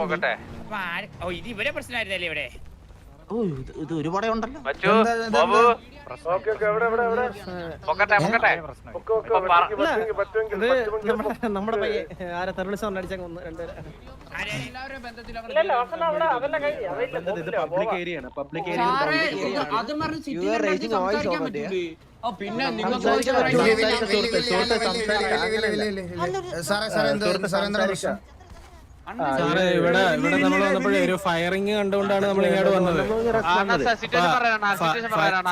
പോകട്ടെ അപ്പൊ ആര്- ഓ ഇത് ഇവരെ പ്രശ്നമായിരുന്നല്ലേ ഇവിടെ ഓ ഇത് ഇത് ഒരുപാടെ ഉണ്ടല്ലോ മച്ചു ബാബു പൊക്കട്ടെ പൊക്കട്ടെ ഇപ്പൊ പറ- ഇത് നമ്മുടെ നമ്മുടെ പയ്യെ ആരെ തെരളിച്ച് അടിച്ചങ്ങ് വന്ന് രണ്ടുപേരെ ആരെ? പബ്ലിക് ഏരിയ ആണ് പബ്ലിക് സാറേ, ഇത് ഏരിയ അതും പറഞ്ഞ് You സിറ്റിയിൽ are raising ഉണ്ടാക്കി voice സംസാരിക്കാൻ over there. പറ്റൂലേ? ആ, പിന്നെ നിങ്ങൾ സംസാരിക്കാൻ ചോദിച്ച പറ്റില്ല. സാറേ സാറേ എന്ത് സാറേ എന്താണ് പ്രശ്നം സാറേ ഇവിടെ ഇവിടെ നമ്മൾ വന്നപ്പോഴേ ഒരു ഫയറിങ് കണ്ടുകൊണ്ടാണ് നമ്മൾ ഇങ്ങോട്ട് വന്നത്.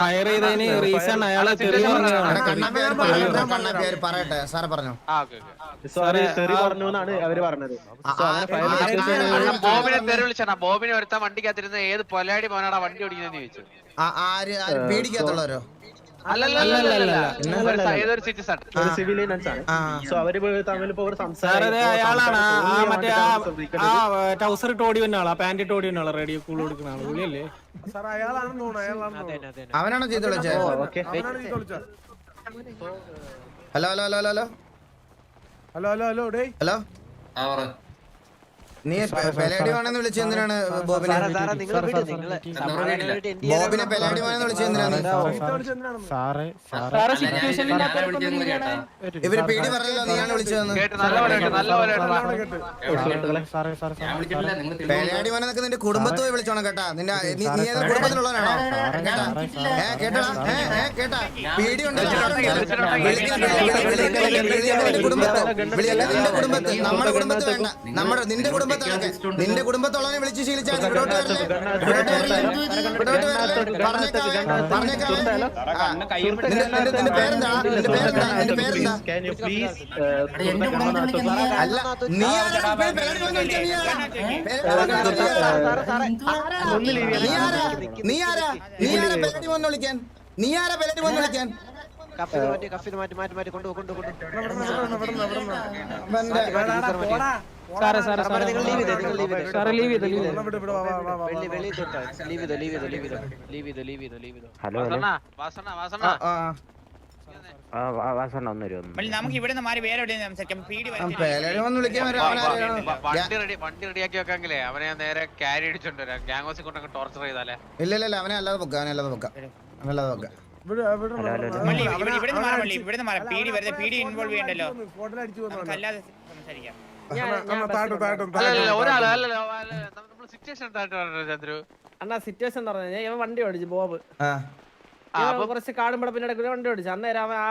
ഫയർ ചെയ്തതിന് റീസൺ അയാളെ തെറി പറഞ്ഞതാണ്. പറയട്ടെ, സാറേ ആ ഓക്കെ ഓക്കെ. സോറി തെറി പറഞ്ഞു ബോബിനെ തെറി വിളിച്ചാ ബോബിനെ ഒരുത്താൻ വണ്ടിക്കകത്തിരുന്ന് ഏത് പൊലാടി മോനാടാ വണ്ടി ഓടിക്കുന്നതെന്ന് ചോദിച്ചു. ആ, ആര് ആര് പേടിക്കാത്തുള്ളവരോ സോ അവർ തമ്മിൽ ഇപ്പൊ അയാളാണ്. ആ- ആ മറ്റേ ആ ആ ടൗസർ ഇട്ട് ഓടി വന്ന ആളാ. പാന്റ് ഇട്ട് ഓടി വന്ന ആളാ. റേഡിയോ കൂൾ കൊടുക്കുന്ന ആൾ. പുള്ളിയല്ലേ? അവനാണോ ചെയ്ത് hello hello hello hello hello hello. Hello hello day hello. നീ പെ- പെലാഡി വേണമെന്ന് വിളിച്ചത് എന്തിനാണ് ബോബിനെ ബോബിനെ പെലാഡി വേണമെന്ന് വിളിച്ചത് എന്തിനാണ് ഇവർ പേടി പറഞ്ഞല്ലോ നീയാണ് വിളിച്ചതെന്ന് കേട്ട് നല്ല പോലെ കേട്ട് നല്ല പോലെ കേട്ട് പെലാഡി മോനെ നിന്റെ കുടുംബത്തെ പോയി വിളിച്ചോണം കേട്ടാ നിന്റെ നീ നീ ഏത് കുടുംബത്തിലുള്ളവനാണോ കേട്ടാ ഏ കേട്ടാ ഏ കേട്ടാ പേടിയുണ്ട് നിന്റെ കുടുംബത്തെ വിളിയല്ല നിന്റെ കുടുംബത്തെ നമ്മുടെ കുടുംബത്തെ വേണ്ട നമ്മുടെ നിന്റെ കുടുംബത്തിലൊക്കെ നിന്റെ കുടുംബത്തുള്ളവനെ വിളിച്ച് ശീലിച്ചാൽ ഇവിടോട്ട് വരല്ലേ ഇവിടോട്ട് വരല്ലേ ഇവിടോട്ട് വരല്ലേ പറഞ്ഞേക്കാം പറഞ്ഞേക്കാം ആ, നിന്റെ നിന്റെ പേരെന്താ നിന്റെ പേരെന്താ നിന്റെ പേരെന്താ അല്ല നീ ആരാ പെ- പെലാഡി മോനെ വിളിക്കാൻ നീ ആരാ നീ ആരാ നീ ആരാ നീ ആരാ വിളിക്കാൻ നീ ആരാ വിളിക്കാൻ മാറ്റി കഫിന് മാറ്റി മാറ്റി മാറ്റി കൊണ്ടു കൊണ്ടു കൊണ്ടു സാറേ സാറേ സാറേ. നിങ്ങൾ ലീവ് ചെയ്തേ നിങ്ങൾ ലീവ് ചെയ്തേ? സാറേ ലീവ് ചെയ്ത് ലീവ് ചെയ്ത്. ഇവിടെ ഇവിടെ വാ വാ വാ വാ വെള്ളി വെളി തൊട്ടാ? ലീവ് ചെയ്തോ ലീവ് ചെയ്തോ ലീവ് ചെയ്തോ? ലീവ് ചെയ്തോ ലീവ് ചെയ്തോ ലീവ് ചെയ്തോ? വാസണ്ണ വാസണ്ണ വാസണ്ണ. മള്ളി നമുക്ക് ഇവിടെ നിന്ന് മാറി വേറെ എവിടെയും സംസാരിക്കാം. പീടി വരത്തില്ല. പെലടി മോനെ വിളിക്കാൻ വരാം വണ്ടി റെഡി വണ്ടി റെഡിയാക്കി വെക്കാങ്കിലേ അവനെ നേരെ ക്യാരി അടിച്ചോണ്ട് വരാം. ഗ്യാങ് ഹൗസിൽ കൊണ്ടൊക്കെ ടോർച്ചർ ചെയ്താലേ. ഇല്ല ഇല്ല അവനെ അല്ലാതെ വെക്കാം അവനെ അല്ലാതെ വെക്കാം അവനല്ലാതെ വെക്കാം ഇവിടെ ഇവിടെ ഇവിടെ ഇവിടെ പീടി വെറുതെ പീടി ഇൻവോൾവ് ചെയ്യണ്ടല്ലോ. വന്നു അല്ലാതെ സംസാരിക്കാം. അണ്ണാ സിറ്റുവേഷൻ എന്ന് പറഞ്ഞാൽ ഇവൻ വണ്ടി ഓടിച്ചു ബോബ്. കുറച്ച് കാടുമ്പോ പിന്നെ ഇടയ്ക്ക് വണ്ടി ഓടിച്ചു അന്നേരം അവൻ ആ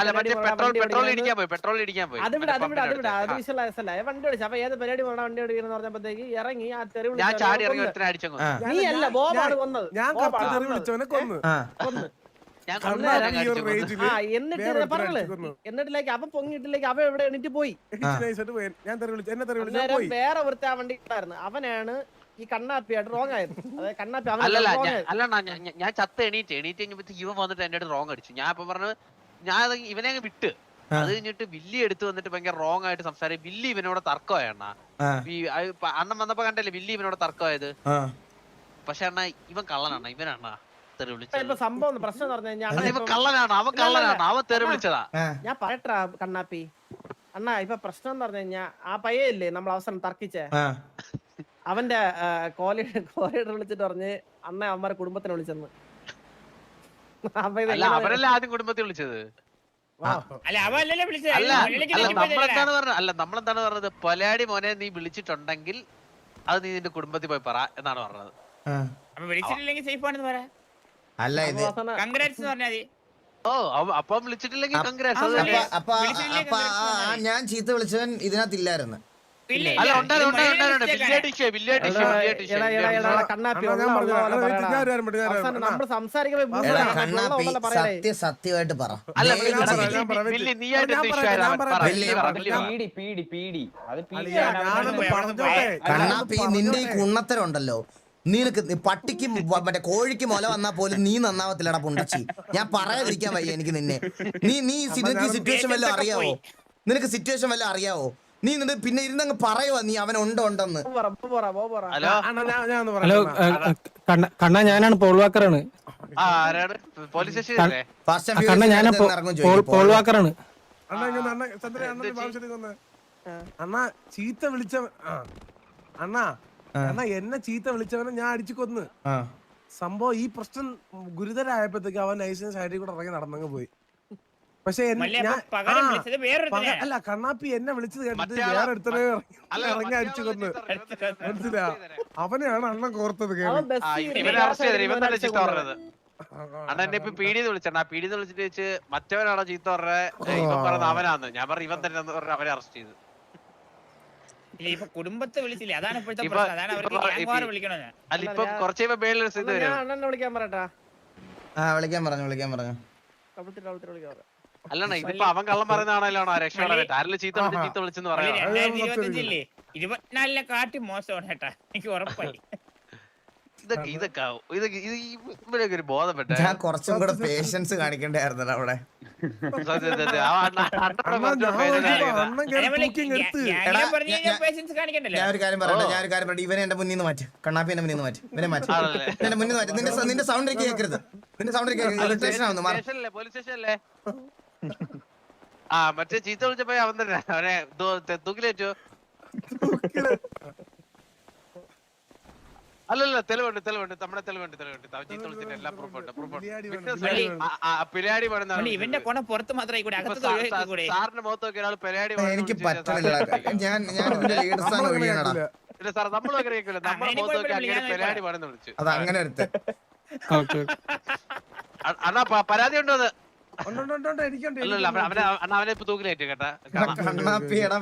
അല്ല പരിപാടി പെട്രോൾ പെട്രോൾ ഇടിക്കാൻ പോയി പെട്രോൾ ഇടിക്കാൻ പോയി. അത് വിട അത് വിട അത് വിട അത് പമ്പിന്റെ വണ്ടി ഓടിച്ചു അപ്പൊ ഏത് പരിപാടി പോണ വണ്ടി ഓടിക്കുന്ന പറഞ്ഞപ്പോഴത്തേക്ക് ഇറങ്ങി ആ തെറി വിളിച്ചു ഞാൻ ചാടി ഇറങ്ങി കൊന്ന്. അടിച്ചങ്ങ് നീ അല്ല ബോബാണ് കൊന്നത്. ഞാൻ ബോബാണ് തെറി വിളിച്ചവനെ കൊന്നു. കൊന്ന്. എന്നിട്ട് പറഞ്ഞത് എന്നിട്ടിലേക്ക് അവൻ പൊങ്ങിട്ടിലേക്ക് അവൻ എവിടെ എണീറ്റ് പോയി? വേറെ ഒരുത്ത ആ വണ്ടി ഉണ്ടായിരുന്നു അവനാണ് ഈ കണ്ണാപ്പിയായിട്ട് റോങ് ആയത്. അതായത് കണ്ണാപ്പി അവൻ അല്ലല്ല അല്ല ഞാൻ- ചത്ത് എണീറ്റ്. എണീറ്റ് കഴിഞ്ഞപ്പോ ഇവൻ വന്നിട്ട് എന്റെ അടുത്ത് റോങ് അടിച്ചു. ഞാൻ അപ്പൊ പറഞ്ഞു ഞാൻ ഇവനെ അങ്ങ് വിട്ട്. അത് കഴിഞ്ഞിട്ട് വില്ലി എടുത്ത് വന്നിട്ട് ഭയങ്കര റോങ് ആയിട്ട് സംസാരിക്കും വില്ലി ഇവനോട് തർക്കമായണ്ണ. ആ. അണ്ണൻ വന്നപ്പോ കണ്ടല്ലേ വില്ലി ഇവനോട് തർക്കമായത്? പക്ഷെ അണ്ണ ഇവൻ കള്ളനാണ് ഇവനാണ്. തെറി വിളിച്ചത്. ഇപ്പൊ സംഭവം പ്രശ്നം എന്ന് പറഞ്ഞു കഴിഞ്ഞാൽ കള്ളനാണ്? അവൻ കള്ളനാണ്? അവൻ തെറി വിളിച്ചതാ. ഞാൻ പറയട്ടാ കണ്ണാപ്പി. അണ്ണാ ഇപ്പൊ പ്രശ്നം എന്ന് പറഞ്ഞു കഴിഞ്ഞാ ആ പയ്യല്ലേ നമ്മൾ അവസരം തർക്കിച്ചേ? അവന്റെ കോലി കോലിയുടെ വിളിച്ചിട്ട് പറഞ്ഞ് അണ്ണ അവന്മാരെ കുടുംബത്തിനെ വിളിച്ചെന്ന്. എങ്ങനെ- ആദ്യം കുടുംബത്തിൽ വിളിച്ചത്? അല്ല അല്ല മുരളിക്ക് അല്ല വിളിച്ചപ്പോഴല്ലേ നമ്മളെന്താണ് പറഞ്ഞത്? അല്ല നമ്മളെന്താണ് പറഞ്ഞത്? പൊലാടി മോനെ നീ വിളിച്ചിട്ടുണ്ടെങ്കിൽ അത് നീ നിന്റെ കുടുംബത്തിൽ പോയി പറ എന്നാണ് പറഞ്ഞത്. വിളിച്ചിട്ടില്ലെങ്കിൽ സേഫ് ആണെന്ന് പറ. അല്ല ഇത് കൺഗ്രാറ്റ്സ് പറഞ്ഞാൽ ഓ അപ്പം വിളിച്ചിട്ടില്ലെങ്കിൽ അപ്പ- അപ്പൊ അപ്പ ഞാൻ ചീത്ത വിളിച്ചവൻ ഇതിനകത്തില്ലായിരുന്നു. സത്യമായിട്ട് പറ. കണ്ണാപ്പി നിന്റെ ഈ കുണ്ണത്തരം ഉണ്ടല്ലോ. നിനക്ക് പട്ടിക്ക് മറ്റേ കോഴിക്ക് മുല വന്നാ പോലും നീ നന്നാവത്തില്ലടാ പുണ്ടച്ചി. ഞാൻ പറയാതിരിക്കാൻ വയ്യ എനിക്ക് നിന്നെ. നീ നീ നിനക്ക് സിറ്റുവേഷൻ വല്ലതും അറിയാവോ? നിനക്ക് സിറ്റുവേഷൻ വല്ലതും അറിയാവോ? നീ എന്നിട്ട് പിന്നെ ഇരുന്നങ്ങ് പറയുവാ നീ അവൻ ഉണ്ടോ ഉണ്ടെന്ന്. ഹലോ? കണ്ണ ഞാനാണ് പോൾവാക്കറാണ് കണ്ണ ഞാൻ പോൾവാക്കറാണ് പോൾ വാക്കറാണ്. അണ്ണാ ചീത്ത വിളിച്ച അണ്ണാ അണ്ണാ എന്നെ ചീത്ത വിളിച്ചവനെ ഞാൻ അടിച്ചു കൊന്ന്. സംഭവം ഈ പ്രശ്നം ഗുരുതരായപ്പോഴത്തേക്ക് അവൻ ലൈസൻസ് സൈഡിൽ കൂടെ ഇറങ്ങി നടന്നങ്ങ് പോയി. പക്ഷെ അല്ല കണ്ണാപ്പി എന്നെ വിളിച്ചത് കേട്ടിട്ട് വേറെ എടുത്തേ ഇറങ്ങി അടിച്ചു കൊന്ന്. മനസ്സിലാ അവനെയാണ് അണ്ണൻ കോർത്തത്. പറഞ്ഞത്. എന്നെ ഇപ്പൊ പീഡിന്ന് വിളിച്ചണ്ട ആ പീഡിന്ന് വിളിച്ചിട്ട് വെച്ച് മറ്റവനാണോ ചീത്ത പറഞ്ഞത്? ഇവൻ പറഞ്ഞ അവനാന്ന്. ഞാൻ പറഞ്ഞു ഇവൻ തന്നെ പറഞ്ഞ അവനെ അറസ്റ്റ് ചെയ്തു. ഇല്ല, ഇപ്പൊ കുടുംബത്തെ വിളിച്ചില്ല? അതാണ് ഇപ്പോഴത്തെ പ്രശ്നം. അവർക്ക് അല്ല ഇപ്പൊ കുറച്ച് കഴിയുമ്പോ മേളിൽ ഒരു സ്ഥിതി ഞാൻ വരും. അണ്ണനെ വിളിക്കാൻ പറയട്ടാ. ആ വിളിക്കാൻ പറഞ്ഞു വിളിക്കാൻ പറഞ്ഞു. വിളിക്കാൻ ഇതിപ്പോ അവൻ കള്ളം പറയുന്നതാണല്ലോ രക്ഷപ്പെടാനായിട്ട് ആരെങ്കിലും ചീത്ത വിളിച്ച് ചീത്ത വിളിച്ചെന്ന് പറയാം രണ്ടായിരത്തി ഇരുപത്തിനാലിനെ കാട്ടി മോശമാണ് കേട്ടാ എനിക്ക് ഉറപ്പായി. ഇതൊക്കെ ഇതൊക്കെ ആവും. ഇതൊക്കെ ഇത് ഇവരൊക്കെ ഒരു ബോധപ്പെട്ട ഞാൻ കുറച്ചും കൂടെ പേഷ്യൻസ് കാണിക്കണ്ടായിരുന്നല്ലോ അവിടെ. ഞാൻ ഒരു കാര്യം പറയട്ടെ ഞാൻ ഒരു കാര്യം പറയട്ടെ. ഇവനെ എന്റെ മുന്നിൽ നിന്ന് മാറ്റി. കണ്ണാപ്പി എന്റെ മുന്നിൽ നിന്ന് മാറ്റി. ഇവനെ മാറ്റി. എന്റെ മുന്നിൽ നിന്ന് മാറ്റി. നിന്റെ നിന്റെ സൗണ്ട് കേൾക്കരുത് നിന്റെ സൗണ്ട് സ്റ്റേഷൻ ആവുന്നു പോലീസ് സ്റ്റേഷനല്ലേ ആ മറ്റേ ചീത്ത വിളിച്ചപ്പോ അവൻ തന്നെ അവനെ തൂക്കിലേറ്റു. അല്ലല്ല തെളിവുണ്ട് തെളിവുണ്ട്. നമ്മുടെ തെളിവുണ്ട് തെളിവുണ്ട്. ചീത്ത വിളിച്ചിട്ട് എല്ലാം പ്രൂഫ് ഉണ്ട് പ്രൂഫ് പിലിയാടി ഉണ്ട് വേണം, Witness പിലിയാടി ഉണ്ട്. ആ, ആ, പിലാടി പണിതാണ് മല്ലി, ഇവന്റെ കൊണ പുറത്ത് മാത്രമേ സാറിന്റെ മുഖത്ത് നോക്കിയ ഒരാൾ പിരാടി എനിക്ക് പറ്റില്ല ഞാൻ ഞാൻ ലീഡർ ഒഴിയണടാ. സാർ നമ്മൾ നമ്മുടെ മുഖത്ത് നോക്കി അങ്ങനെ ഞാൻ പെരാടി വിളിച്ചു. അത് അങ്ങനെ ഒരുത്തൻ അ- അണ്ണാ പരാതി ഉണ്ടോ അത്? അവനെ അവനെ ഇപ്പൊ തൂക്കിലേറ്റ് കേട്ടാ.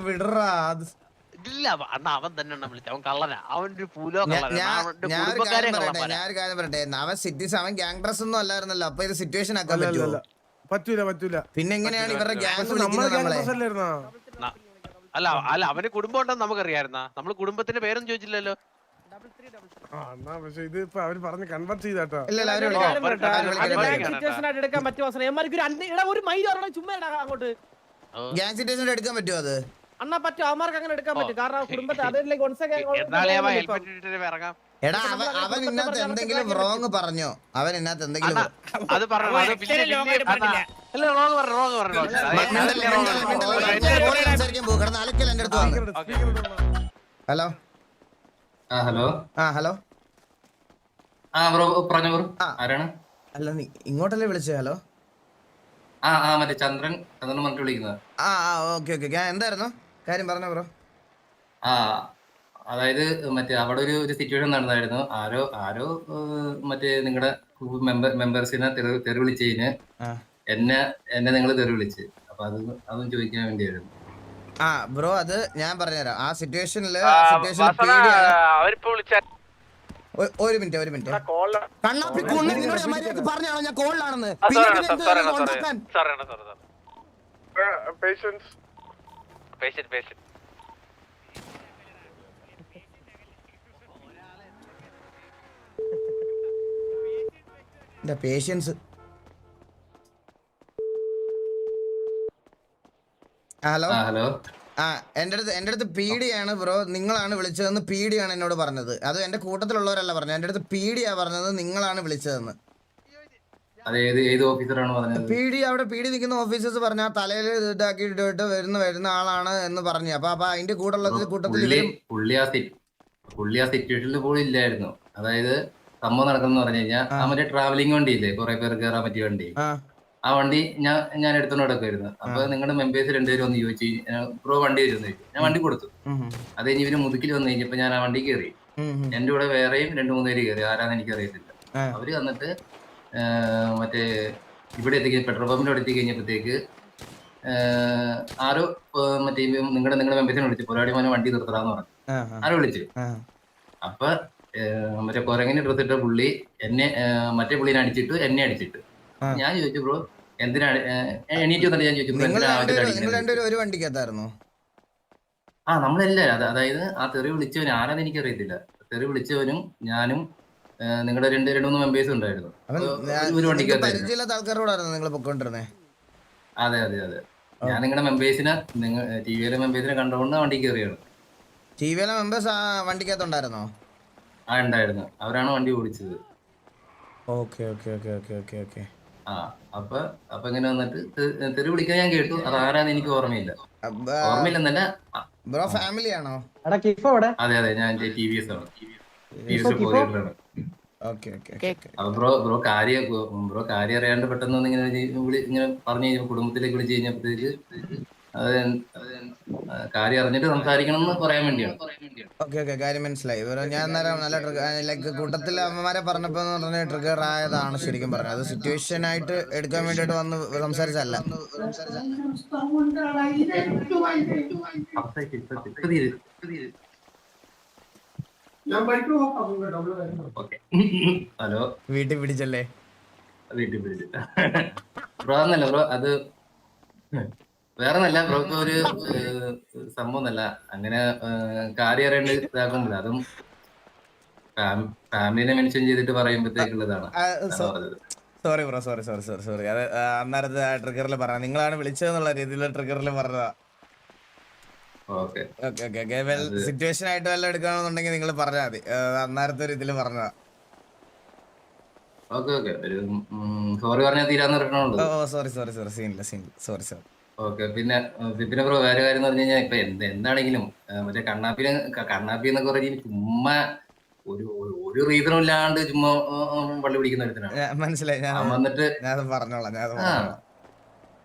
വിടറാ. ഇല്ല അവ- അവൻ തന്നെ വിളിച്ചത് അവൻ കള്ളനാ. അവൻ ഒരു പൂലോ ഞാ- കള്ളനാ. ഞാൻ അവന്റെ ഞാൻ ഒരു കാര്യം പറയട്ടെ ഞാൻ കാര്യം പറയട്ടെ. അവൻ സിറ്റീസ് അവൻ ഗ്യാങ് ഡ്രസ് ഒന്നും അല്ലായിരുന്നല്ലോ. അപ്പൊ ഇത് സിറ്റുവേഷൻ ആക്കാൻ പറ്റില്ല പറ്റുമോ പറ്റൂല പറ്റൂല. പിന്നെ എങ്ങനെയാണ് ഇവരുടെ ഗ്യാങ് അല്ല അല്ല അവന് കുടുംബം ഉണ്ടെന്ന് നമുക്കറിയായിരുന്നാ നമ്മൾ കുടുംബത്തിന്റെ പേരൊന്നും ചോദിച്ചില്ലല്ലോ. എടുക്കാൻ പറ്റുമോ അത്? അണ്ണാ പറ്റും. അവന്മാർക്ക് അങ്ങനെ എടുക്കാൻ. പറ്റും. കാരണം കുടുംബത്തെ അതിലേക്ക് എടാ അവൻ അവൻ എന്തെങ്കിലും റോങ് പറഞ്ഞോ? അവൻ അത് അലക്കൽ എന്റെ അടുത്ത് ഹലോ? ആ ഹലോ? ആ ഹലോ? ആ ബ്രോ പറഞ്ഞു ബ്രോ. ആരാണ്? അല്ല നീ ഇങ്ങോട്ടല്ലേ വിളിച്ചത് ഹലോ? ആ ആ മറ്റേ ചന്ദ്രൻ ചന്ദ്രൻ പറഞ്ഞിട്ട് വിളിക്കുന്നത്. ആ ആ ഓക്കെ ഓക്കെ. എന്തായിരുന്നു? കാര്യം പറഞ്ഞോ ബ്രോ. ആ അതായത് മറ്റേ അവിടെ ഒരു ഒരു സിറ്റുവേഷൻ നടന്നായിരുന്നു. ആരോ ആരോ മറ്റേ നിങ്ങളുടെ മെമ്പർ മെമ്പേഴ്സിനെ തെറി തെറി വിളിച്ചതിന് എന്നെ എന്നെ നിങ്ങൾ തെറി വിളിച്ച്. അപ്പൊ അത് അതും ചോദിക്കാൻ വേണ്ടിയായിരുന്നു. ആ ബ്രോ അത് ഞാൻ പറഞ്ഞുതരാം. ആ സിറ്റുവേഷനിൽ സിറ്റുവേഷനിൽ ഒരു മിനിറ്റ് ഒരു മിനിറ്റ് കണ്ണാപ്പി കുണ്ണ നിന്നോട് ഞാൻ മര്യാദയ്ക്ക് പറഞ്ഞാണോ ഞാൻ കോളിലാണെന്ന് പിന്നെ sir patience patient patient patience hello hello. ആ എന്റെ അടുത്ത് എന്റെ അടുത്ത് പീഡിയാണ് ബ്രോ. നിങ്ങളാണ് വിളിച്ചതെന്ന് പീഡിയാണ് എന്നോട് പറഞ്ഞത്. അത് എന്റെ കൂട്ടത്തിലുള്ളവരല്ല പറഞ്ഞത്. എന്റെ അടുത്ത് പീഡിയാ പറഞ്ഞത് നിങ്ങളാണ് വിളിച്ചതെന്ന്. അവിടെ നിൽക്കുന്ന ഓഫീസേഴ്സ് പറഞ്ഞ തലയിൽ ഇതാക്കി ഇട്ടിട്ട് വരുന്ന വരുന്ന ആളാണ് എന്ന് പറഞ്ഞു. അപ്പൊ അപ്പൊ അതിന്റെ കൂടെ കൂട്ടത്തിൽ പുള്ളി ആ സിറ്റുവേഷനിൽ പോലും ഇല്ലായിരുന്നു. അതായത് സംഭവം നടക്കുന്ന പറഞ്ഞു കഴിഞ്ഞാൽ ആ. മറ്റേ ട്രാവലിംഗ് വണ്ടി ഇല്ലേ കുറെ പേർ കയറാൻ പറ്റിയ വണ്ടി. ആ. വണ്ടി ഞാൻ ഞാൻ എടുത്തോണ്ട് നടക്കുമായിരുന്നു അപ്പൊ നിങ്ങളുടെ മെമ്പേഴ്സ് രണ്ടുപേരും ഒന്ന് ചോദിച്ചു പ്രോ വണ്ടി വരുന്നു ഞാൻ വണ്ടി കൊടുത്തു. അത് കഴിഞ്ഞ് ഇവർ മുതുക്കിൽ വന്നു കഴിഞ്ഞപ്പോ ഞാൻ ആ വണ്ടി കയറി. എന്റെ കൂടെ വേറെയും രണ്ടു മൂന്ന് പേര് കയറി. ആരാന്ന് എനിക്ക് അറിയത്തില്ല. അവർ വന്നിട്ട് മറ്റേ ഇവിടെ എത്തിക്കഴിഞ്ഞ പെട്രോൾ പമ്പിന്റെ അവിടെ എത്തി കഴിഞ്ഞപ്പോഴത്തേക്ക് ആരോ മറ്റേ നിങ്ങളുടെ നിങ്ങളുടെ മെമ്പേഴ്സിനെ വിളിച്ചു പോരാടി മോനെ വണ്ടി നിർത്തടാന്ന് പറഞ്ഞു. ആരോ വിളിച്ചു. അപ്പൊ മറ്റേ കൊരങ്ങനെ എടുത്തിട്ട പുള്ളി എന്നെ മറ്റേ പുള്ളിനെ അടിച്ചിട്ട് എന്നെ അടിച്ചിട്ട്. ഞാൻ ചോദിച്ചു ബ്രോ എന്തിനാണ് എണീറ്റ് വന്നിട്ട് ഞാൻ ചോദിച്ചു ഒരു വണ്ടിക്കകത്തായിരുന്നു? ആ നമ്മളെല്ലാരും അതായത് ആ തെറി വിളിച്ചവൻ ആരാന്ന് എനിക്കറിയത്തില്ല. തെറി വിളിച്ചവനും ഞാനും നിങ്ങളുടെ രണ്ട് രണ്ട് മൂന്ന് മെമ്പേഴ്സ് ഉണ്ടായിരുന്നു. ഒരു- വണ്ടിക്കകത്തായിരുന്നു പരിചയമില്ലാത്ത ആൾക്കാരോടായിരുന്നു നിങ്ങൾ പൊക്കോണ്ടിരുന്നേ? അതെ അതെ അതെ. ഞാൻ നിങ്ങളുടെ മെമ്പേഴ്സിനെ നിങ്ങൾ ടി വിയിലെ മെമ്പേഴ്സിനെ കണ്ടുകൊണ്ട് വണ്ടി കയറിയാണ് ടി വിയിലെ മെമ്പേഴ്സ് ആ വണ്ടിക്കകത്തുണ്ടായിരുന്നോ? ആ ഉണ്ടായിരുന്നു. അവരാണ് വണ്ടി ഓടിച്ചത്. Okay okay okay okay okay okay. ആ അപ്പൊ അപ്പൊ ഇങ്ങനെ വന്നിട്ട് തെ- തെറി വിളിക്കാൻ ഞാൻ കേട്ടു. അത് ആരാന്ന് എനിക്ക് ഓർമ്മയില്ല. ഓർമ്മയില്ലെന്നല്ല ആ, ബ്രോ ഫാമിലി ആണോ എടാ കിഫോ അവിടെ? അതെ അതെ ഞാൻ ടി വി എസ് ആണ്. ടി വി എസ് പോലെയാണ് അപ്പൊ ബ്രോ ബ്രോ കാര്യം ബ്രോ കാര്യം അറിയാണ്ട് പെട്ടെന്ന് ഇങ്ങനെ വിളി ഇങ്ങനെ പറഞ്ഞു കഴിഞ്ഞപ്പോ കുടുംബത്തിലേക്ക് വിളിച്ചു കഴിഞ്ഞപ്പോഴത്തേക്ക് അത് കാര്യം അറിഞ്ഞിട്ട് സംസാരിക്കണം എന്ന് പറയാൻ വേണ്ടിയാണ്. ഓക്കെ ഓക്കെ കാര്യം മനസ്സിലായി. ഞാൻ അന്നേരം നല്ല ലൈക്ക് കൂട്ടത്തിൽ അമ്മമാരെ പറഞ്ഞപ്പോ എന്ന് പറഞ്ഞ ട്രിഗർ ആയതാണ് ശരിക്കും പറഞ്ഞത്. അത് സിറ്റുവേഷൻ ആയിട്ട് എടുക്കാൻ വേണ്ടിയിട്ട് വന്ന് സംസാരിച്ചല്ല അപ്പത്തേക്ക് ഇപ്പൊ- ഇപ്പൊ തീരെ- ഇപ്പൊ തീരെ. Okay hello. വീട്ടിൽ പിടിച്ചല്ലേ? വീട്ടിൽ പിടിച്ചു. ബ്രോ എന്നല്ല ബ്രോ അത് വേറെ നല്ല ബ്രോക്ക് ഒരു സംഭവം അല്ല അങ്ങനെ കാര്യം അറിയേണ്ട ഇതാക്കുന്നില്ല. അതും ഫാമിലിനെ മെൻഷൻ ചെയ്തിട്ട് പറയുമ്പോഴത്തേക്കുള്ളതാണ് sorry bro sorry sorry sorry sorry. അത് ആ, അന്നേരത്തെ ട്രിഗറിൽ പറഞ്ഞ നിങ്ങളാണ് വിളിച്ചതെന്നുള്ള രീതിയിൽ ട്രിഗറിൽ പറഞ്ഞതാ okay okay okay okay well situation ആയിട്ട് വല്ലതും എടുക്കണമെന്നുണ്ടെങ്കിൽ നിങ്ങൾ പറഞ്ഞാൽ മതി. അന്നേരത്തെ ഒരു ഇതിൽ പറഞ്ഞതാ ഓക്കെ ഓക്കെ. ഒരു സോറി പറഞ്ഞാൽ തീരാന്ന് ഓ സോറി സോറി സോറി സീനില്ല സീനില്ല സോറി സോറി ഓക്കെ പിന്നെ പിന്നെ ബ്രോ വേറെ കാര്യം എന്ന് പറഞ്ഞു കഴിഞ്ഞാൽ ഇപ്പൊ എന്ത് എന്താണെങ്കിലും മറ്റേ കണ്ണാപ്പിനെ കണ്ണാപ്പി എന്നൊക്കെ പറഞ്ഞ് ചുമ്മാ ഒരു ഒരു- റീസണും ഇല്ലാണ്ട് ചുമ്മാ പള്ളി പിടിക്കുന്ന ഒരുത്തനാണ്. മനസ്സിലായി. ഞാൻ വന്നിട്ട് പറഞ്ഞോളാം പറഞ്ഞോളാം.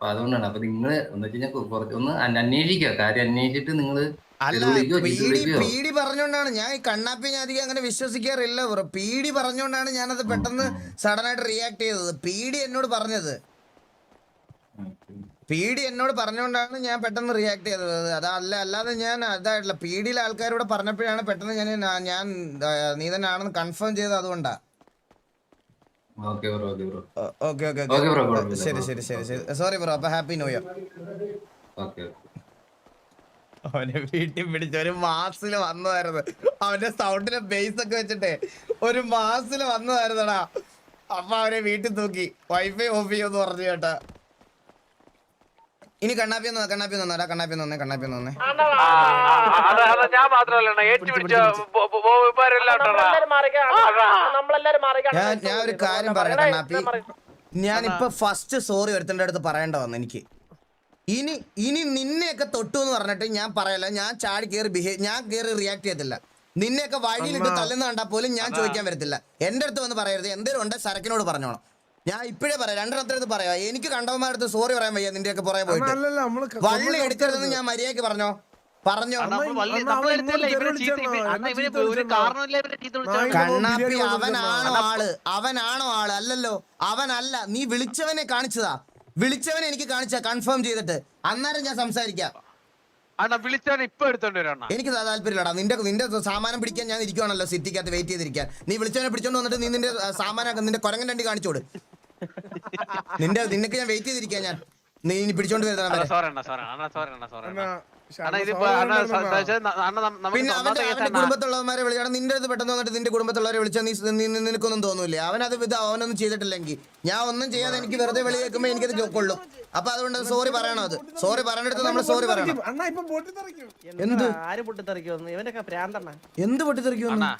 അപ്പൊ അതുകൊണ്ടാണ്. അപ്പൊ നിങ്ങൾ എന്ന് വെച്ച് കഴിഞ്ഞാൽ കുറച്ച് ഒന്ന് അന്വ- അന്വേഷിക്കുക. കാര്യം അന്വേഷിച്ചിട്ട് നിങ്ങൾ അല്ല പീഡി പീഡി പറഞ്ഞോണ്ടാണ് ഞാൻ ഈ കണ്ണാപ്പി ഞാൻ അധികം അങ്ങനെ വിശ്വസിക്കാറില്ല ബ്രോ. പീഡി പറഞ്ഞോണ്ടാണ് ഞാനത് പെട്ടെന്ന് സഡൻ ആയിട്ട് റിയാക്ട് ചെയ്തത്. പീഡി എന്നോട് പറഞ്ഞത്. പീഡി എന്നോട് പറഞ്ഞുകൊണ്ടാണ് ഞാൻ പെട്ടെന്ന് റിയാക്ട് ചെയ്തത്. അതല്ല അല്ലാതെ ഞാൻ അതായിട്ടില്ല. പീഡിയിലെ ആൾക്കാരോട് പറഞ്ഞപ്പോഴാണ് പെട്ടെന്ന് ഞാൻ ഞാൻ- നീതനാണെന്ന് നീ കൺഫേം ചെയ്തത് അതുകൊണ്ടാ. Okay bro okay bro okay ശരി ശരി ശരി ശരി. സോറി ബ്രോ അപ്പൊ ഹാപ്പി ന്യൂ ഇയർ ഓക്കെ അവനെ വീട്ടിൽ പിടിച്ച ഒരു മാസിൽ വന്നതായിരുന്നു. അവന്റെ സൗണ്ടിലെ ബേസ് ഒക്കെ വെച്ചിട്ടേ ഒരു മാസിൽ വന്നതായിരുന്നടാ. അപ്പൊ അവനെ വീട്ടിൽ തൂക്കി. വൈഫൈ ഓഫ് ചെയ്യുമെന്ന് പറഞ്ഞു കേട്ടാ. ഇനി കണ്ണാപ്പി ഒന്ന് കണ്ണാപ്പി ഒന്നാ കണ്ണാപ്പി ഒന്നേ കണ്ണാപ്പി ഒന്ന് ഞാൻ മാത്രമല്ല ഞാൻ ഞാൻ ഒരു കാര്യം പറയാം കണ്ണാപ്പി. ഞാനിപ്പോ ഫസ്റ്റ് സോറി ഒരുത്തന്റെ അടുത്ത് പറയേണ്ട വന്നു എനിക്ക്. ഇനി ഇനി നിന്നെയൊക്കെ തൊട്ടു എന്ന് പറഞ്ഞിട്ട് ഞാൻ പറയല്ല ഞാൻ ചാടി കയറി ബിഹേവ് ഞാൻ കയറി റിയാക്ട് ചെയ്യത്തില്ല. നിന്നെയൊക്കെ വഴിയിലിട്ട് തല്ലുന്ന കണ്ടാൽ പോലും ഞാൻ ചോദിക്കാൻ വരത്തില്ല. എന്റെ അടുത്ത് വന്ന് പറയരുത് എന്തേലും ഉണ്ടെ സരക്കിനോട് പറഞ്ഞോണം. ഞാൻ ഇപ്പോഴേ പറയാം. രണ്ടെണ്ണത്തിനടുത്ത് പറയാം. എനിക്ക് കണ്ടവന്മാരടുത്ത് സോറി പറയാൻ വയ്യ. നിന്റെയൊക്കെ പുറകെ പോയിട്ട്. വള്ളി എടുക്കരുതെന്ന് ഞാൻ മര്യാദയ്ക്ക് പറഞ്ഞോ? പറഞ്ഞോ? കണ്ണാപ്പി അവനാണോ ആൾ. അവനാണോ ആൾ? അല്ലല്ലോ. അവനല്ല. നീ വിളിച്ചവനെ കാണിച്ചതാ. വിളിച്ചവനെ എനിക്ക് കാണിച്ച. കൺഫേം ചെയ്തിട്ട്. അന്നേരം ഞാൻ സംസാരിക്കാം. അണ്ണാ വിളിച്ചവൻ ഇപ്പൊ എടുത്തോണ്ട് വരും എനിക്ക് താല്പര്യമില്ലടാ. നിന്റെ നിന്റെ സാമാനം പിടിക്കാൻ ഞാൻ ഇരിക്കുവാണല്ലോ സിറ്റിക്കകത്ത് വെയിറ്റ് ചെയ്തിരിക്കാൻ. നീ വിളിച്ചവനെ പിടിച്ചോണ്ട് വന്നിട്ട് നീ നിന്റെ സാമാനം നിന്റെ കുരങ്ങൻ രണ്ടി കാണിച്ചോട്. നിന്റെ നിനക്ക് ഞാൻ വെയിറ്റ് ചെയ്തിരിക്കാ ഞാൻ. നീ ഇനി പിടിച്ചോണ്ട് വരുന്ന സോറി അണ്ണാ സോറി അണ്ണാ സോറി അണ്ണാ സോറി അണ്ണാ, അണ്ണാ. അണ്ണാ, ഇതിപ്പോ അണ്ണാ അണ്ണാ. സ- സ- ന- അണ്ണാ നം- നമുക്ക് പിന്നെ അവന്റെ അവന്റെ കുടുംബത്തുള്ളവന്മാരെ വിളിച്ചാണ് നിന്റെ അടുത്ത് പെട്ടെന്ന് വന്നിട്ട് നിന്റെ കുടുംബത്തുള്ളവരെ വിളിച്ചാൽ നീ നിനക്കൊന്നും തോന്നൂല്ലേ. അവനത് ഇത് അവനൊന്നും ചെയ്തിട്ടില്ലെങ്കിൽ. ഞാൻ ഒന്നും ചെയ്യാതെ എനിക്ക് വെറുതെ വെളി കേൾക്കുമ്പോ എനിക്കത് കൊള്ളും. അപ്പൊ അതുകൊണ്ട് സോറി പറയണോ അത്. സോറി പറയണടുത്ത് നമ്മൾ സോറി പറയണം. അണ്ണാ ഇപ്പൊ പൊട്ടിത്തെറിക്കും. എന്ത്? ആര് പ്രാന്തണ്ണ. എന്ത് പൊട്ടിത്തെറിക്കുന്നു അണ്ണാ.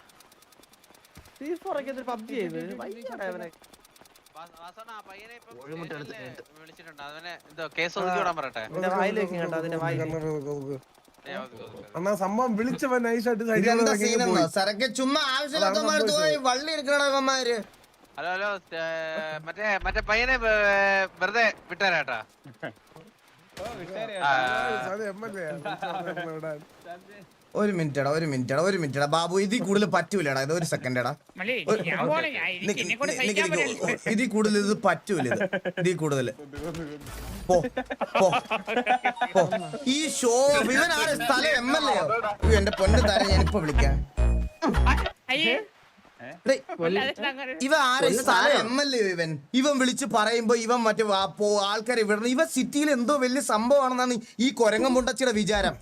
പബ്ജി ചെയ്ത് വിളിച്ചിട്ടുണ്ട്. അവനെ എന്തോ കേസ് ഒതുക്കി വിടാൻ പറയട്ടെ? എന്റെ വായിലേക്ക് കേട്ടോ അതിന്റെ ഒതുക്ക്. അണ്ണാ സംഭവം വിളിച്ചവൻ നൈസായിട്ട് സരക്ക് ചുമ്മാ ആവശ്യമില്ലാത്തമാരത്ത് പോയി വള്ളി എടുക്കണ ഹലോ ഹലോ മറ്റേ മറ്റേ പയ്യനെ വെറുതെ വിട്ടേരാട്ടാ ആ, ഒരു മിനിറ്റ് എടാ ഒരു മിനിറ്റ് എടാ ഒരു മിനിറ്റ് എടാ ബാബു ഇതിൽ കൂടുതൽ പറ്റൂലടാ. ഇത് ഒരു സെക്കൻഡ് എടാ ഇതിൽ കൂടുതൽ ഇത് പറ്റൂല ഇത്. ഇതിൽ കൂടുതൽ. പോ പോ ഈ ഷോ ഇവനാണ് സ്ഥലം എം എൽ എയോ എന്റെ പൊന്നു താരം ഞാനിപ്പോ വിളിക്കാം. ഇവ ആരെ സ്ഥലം എം എൽ എ ഇവൻ? ഇവൻ വിളിച്ച് പറയുമ്പോ ഇവൻ മറ്റേ പോ ആൾക്കാരെ വിടണം ഇവ സിറ്റിയിൽ എന്തോ വലിയ സംഭവമാണെന്നാണ് ഈ കൊരങ്ങം മുണ്ടച്ചിയുടെ വിചാരം.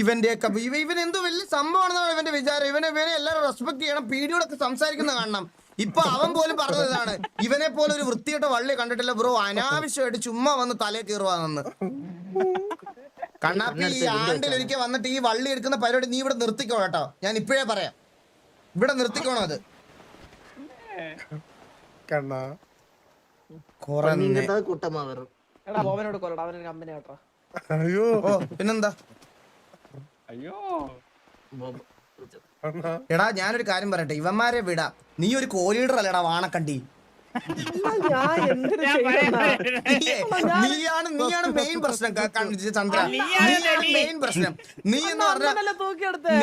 ഇവന്റെ ഒക്കെ ഇവ ഇവൻ എന്തോ വലിയ സംഭവമാണെന്നാണ് ഇവന്റെ വിചാരം. ഇവനെ ഇവനെ എല്ലാവരും റെസ്പെക്ട് ചെയ്യണം പീഡിയോടൊക്കെ സംസാരിക്കുന്ന കാണണം. ഇപ്പൊ അവൻ പോലും പറഞ്ഞത് ഇതാണ് ഇവനെ പോലെ ഒരു വൃത്തിയിട്ട വള്ളി കണ്ടിട്ടില്ല ബ്രോ. അനാവശ്യമായിട്ട് ചുമ്മാ വന്ന് തലേ കീറുവാന്ന് കണ്ണാപ്പി ഈ ആണ്ടിൽ ഒരിക്കൽ വന്നിട്ട് ഈ വള്ളി എടുക്കുന്ന പരിപാടി നീ ഇവിടെ നിർത്തിക്കോ കേട്ടോ. ഞാൻ ഇപ്പോഴേ പറയാം. ഇവിടെ നിർത്തിക്കോണം അത്. കണ്ണാ. കുറഞ്ഞ. എടാ ബോബനോട് കൊല്ലടാ അവനൊരു കമ്പനി കേട്ടോ അയ്യോ. ഓ പിന്നെന്താ? അയ്യോ. എടാ ഞാനൊരു കാര്യം പറയട്ടെ. ഇവന്മാരെ വിടാ. നീ ഒരു കോലീഡർ അല്ലേടാ വാണക്കണ്ടി. ചെയ്യണ നീയാണ് നീയാണ് മെയിൻ പ്രശ്നം. ചന്ദ്ര. നീയാണ് മെയിൻ പ്രശ്നം. നീ എന്ന് പറഞ്ഞ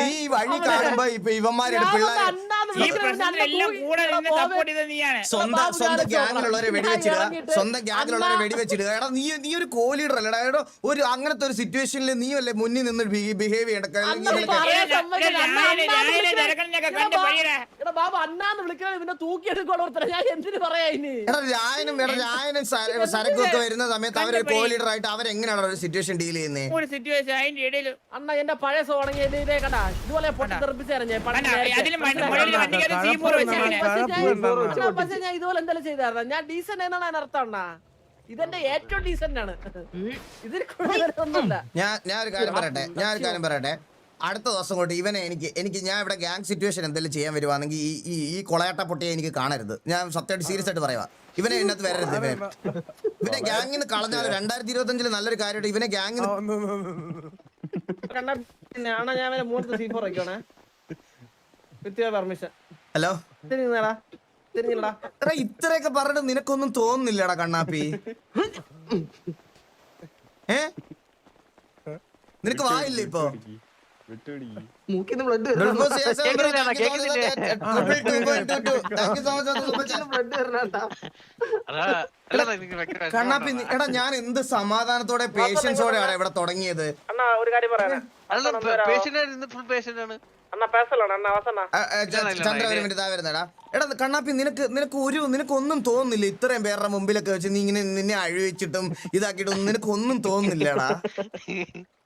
നീ വഴി കാണുമ്പോ ഇപ്പൊ ഇവന്മാരുടെ പിള്ളേരെ ഈ വിളിച്ചിട്ട് കൂടെ നിന്ന് സപ്പോർട്ട് ചെയ്തത് നീയാണ്. സ്വന്തം സ്വന്തം ഗ്യാങ്ങിലുള്ളവരെ വെടിവെച്ചിടുക സ്വന്തം ഗ്യാങ്ങിലുള്ളവരെ വെടിവെച്ചിടുക എടാ നീ നീ ഒരു കോ ലീഡർ അല്ലടാ എടോ ഒരു അങ്ങനത്തെ ഒരു സിറ്റുവേഷനിൽ നീ അല്ലേ മുന്നിൽ നിന്ന് ബിഹേവ്. എടാ ബാബു അണ്ണാന്ന് വിളിക്കണ. പിന്നെ തൂക്കിയെടുക്കോളൂ ഒരുത്തരെ. ഞാൻ എന്തിനു പറയാ? രായനും രായനും സര- സരക്കും ഒക്കെ വരുന്ന സമയത്ത് അവർ കോ ലീഡർ ആയിട്ട് അവരെങ്ങനെയാണ് ഒരു സിറ്റുവേഷൻ ഡീൽ ചെയ്യുന്നത് ഒരു സിറ്റുവേഷൻ അതിന്റെ ഇടയിൽ അണ്ണ എന്റെ പഴയ സോണെങ്കിൽ ഇതേ കണ്ടാ? ഇതുപോലെ പൊട്ടി കഴപ്പ് പക്ഷേ ഞാൻ- ഇതുപോലെ എന്തായാലും ചെയ്തായിരുന്നു? ഞാൻ ഡീസന്റ് എന്നാണ് അതിന് അർത്ഥം അണ്ണാ ഇതെന്റെ ഏറ്റവും ഡീസന്റ് ആണ്. ഇതിൽ കൂടുതലൊന്നുമില്ല. ഞാൻ ഞാൻ ഒരു കാര്യം പറയട്ടെ ഞാൻ ഒരു കാര്യം പറയട്ടെ. അടുത്ത ദിവസം കൊണ്ട് ഇവനെ എനിക്ക് എനിക്ക് ഞാൻ ഇവിടെ ഗ്യാങ് സിറ്റുവേഷൻ എന്തെങ്കിലും ചെയ്യാൻ വരുവാണെങ്കിൽ ഈ ഈ ഈ കൊളയാട്ട പൊട്ടിയെ എനിക്ക് കാണരുത്. ഞാൻ സത്യമായിട്ട് സീരിയസ് ആയിട്ട് പറയുക ഇവനെ ഇതിനകത്ത് വരരുത് ഇവനെ. ഇവനെ ഗ്യാങ്ങിൽ കളഞ്ഞാൽ രണ്ടായിരത്തി ഇരുപത്തി അഞ്ചിൽ നല്ലൊരു കാര്യമായിട്ട് ഇവനെ പെർമിഷൻ ഹലോ? ഇത്രയൊക്കെ പറഞ്ഞിട്ട് നിനക്കൊന്നും തോന്നുന്നില്ലടാ കണ്ണാപ്പി. ഏ? നിനക്ക് വായില്ല ഇപ്പൊ? മൂക്കിന്ന് ബ്ലഡ് കണ്ണാപ്പി എടാ ഞാൻ എന്ത് സമാധാനത്തോടെ പേഷ്യൻസോടെയാണ് ഇവിടെ തുടങ്ങിയത്? അണ്ണാ ഒരു കാര്യം പറയാനാ അല്ല ഇന്ന് ഫുൾ പേഷ്യന്റ് ആണ്? അണ്ണാ പേഴ്സലാണ് അണ്ണാ അവസാന. ആ, ആ, ച- ഇല്ല, ഇല്ല, ചന്ദ്ര ഒരു മിനിറ്റ് വരുന്നടാ. എടാ കണ്ണാപ്പി നിനക്ക് നിനക്ക് ഒരു നിനക്ക് ഒന്നും തോന്നുന്നില്ല. ഇത്രയും പേരുടെ മുമ്പിലൊക്കെ വെച്ച് നീ ഇങ്ങനെ നിന്നെ അഴിവെച്ചിട്ടും ഇതാക്കിയിട്ടും നിനക്ക് ഒന്നും തോന്നുന്നില്ലടാ.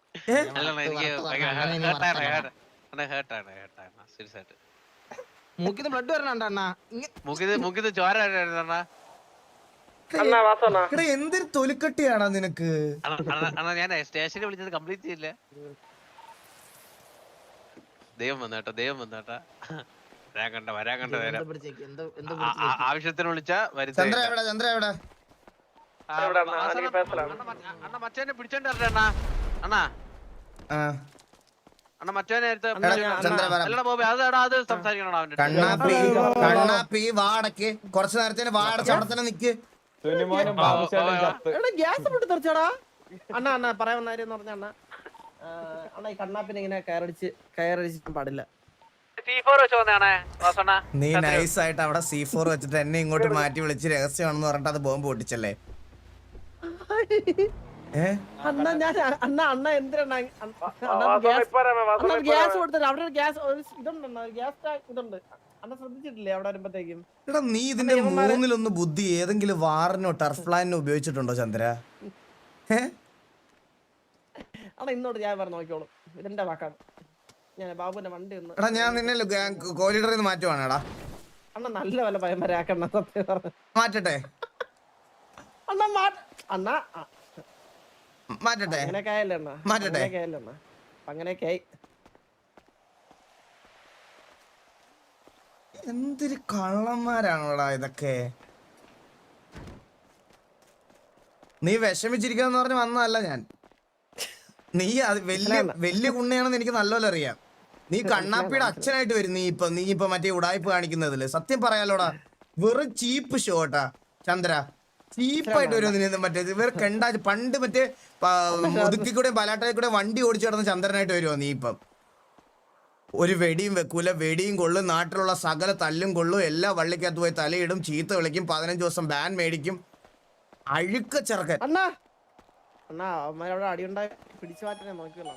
മൂക്കിന്ന് ബ്ലഡ് വരണണ്ട അണ്ണാ? ചോര എന്തൊരു തൊലിക്കട്ടിയാടാ നിനക്ക്? അണ്ണാ ഞാൻ സ്റ്റേഷനിൽ വിളിച്ചത് കംപ്ലീറ്റ് ചെയ്യില്ല. ദൈവം വന്നേട്ടാ ദൈവം വന്നേട്ടാ വരാൻ കണ്ട വരാൻ കണ്ട നേരം. ആവശ്യത്തിന് വിളിച്ച പിടിച്ചോണ്ട് അണ്ണാ കണ്ണാപ്പി കണ്ണാപ്പി വാടക്ക്. കുറച്ചു നേരത്തിന് വാടച്ച് അവിടെ തന്നെ നിക്ക്. ഗ്യാസ് പൊട്ടി തെറിച്ചടാ. അണ്ണാ അണ്ണാ പറയാൻ വന്ന കാര്യം പറഞ്ഞ അണ്ണാ. അണ്ണ ഈ കണ്ണാപ്പിനെ ഇങ്ങനെ കയറടിച്ച് കയറടിച്ചിട്ട് പാടില്ല. C4 വെച്ച് വന്നതാണേ, വാസണ്ണ. നീ നൈസ് ആയിട്ട് അവിടെ സി ഫോർ വെച്ചിട്ട് എന്നെ ഇങ്ങോട്ട് മാറ്റി വിളിച്ച് രഹസ്യമാണെന്ന് പറഞ്ഞിട്ട് അത് ബോംബ് പൊട്ടിച്ചല്ലേ? അണ്ണാ ഞാൻ അണ്ണ അണ്ണ എന്തിനാ അണ്ണ ഗ്യാസ് കൊടുത്തിട്ട് അവിടെ ഒരു ഗ്യാസ് ഇതുണ്ട് അണ്ണാ, ഗ്യാസ് ടാങ്ക് ഇതുണ്ട്. അണ്ണ ശ്രദ്ധിച്ചിട്ടില്ലേ അവിടെ വരുമ്പത്തേക്കും എടാ നീ ഇതിന്റെ മൂന്നിലൊന്ന് ബുദ്ധി ഏതെങ്കിലും വാറിനോ ടർഫ് പ്ലാനിനോ ഉപയോഗിച്ചിട്ടുണ്ടോ ചന്ദ്ര? അണ്ണാ ഇന്നോട്ട് ഞാൻ പറഞ്ഞ് നോക്കിയോളൂ ഇതെന്റെ വാക്കാണ്? ഞാൻ ബാബുവിന്റെ വണ്ടി ഒന്ന് എടാ ഞാൻ നിന്നെ കോരിഡറിൽ നിന്ന് മാറ്റുവാണ് എടാ അണ്ണ നല്ല വല്ല സത്യം പറഞ്ഞു മാറ്റട്ടെ? അണ്ണ മാ- അണ്ണ ആ, മാറ്റട്ടെ. മാറ്റട്ടെ? അങ്ങനെയൊക്കെ എന്തൊരു കള്ളന്മാരാണോടാ ഇതൊക്കെ? നീ വിഷമിച്ചിരിക്കാന്ന് പറഞ്ഞ് വന്നതല്ല ഞാൻ. നീ അത് വലിയ വലിയ കുണ്ണിയാണെന്ന് എനിക്ക് നല്ലപോലെ അറിയാം. നീ കണ്ണാപ്പിയുടെ അച്ഛനായിട്ട് വരും നീ ഇപ്പൊ. നീ ഇപ്പൊ മറ്റേ ഉടായ്പ കാണിക്കുന്നതിൽ. സത്യം പറയാലോടാ. വെറും ചീപ്പ് ഷോട്ടാ ചന്ദ്ര. ചീപ്പായിട്ട് വരും മറ്റേ ഇവർ കണ്ട പണ്ട് മറ്റേ മുതുക്കി കൂടെ ബലാട്ടയിൽ കൂടെ വണ്ടി ഓടിച്ചു കിടന്ന ചന്ദ്രനായിട്ട് വരുമോ നീ ഇപ്പം? ഒരു വെടിയും വെക്കൂല വെടിയും കൊള്ളും നാട്ടിലുള്ള സകല തല്ലും കൊള്ളും എല്ലാ വള്ളിക്കകത്ത് പോയി തലയിടും ചീത്ത വിളിക്കും പതിനഞ്ച് ദിവസം ബാൻ മേടിക്കും. അഴുക്ക ചെറുക്കൻ. അണ്ണാ. പിടിച്ചു മാറ്റാൻ നോക്കിയുള്ളൂ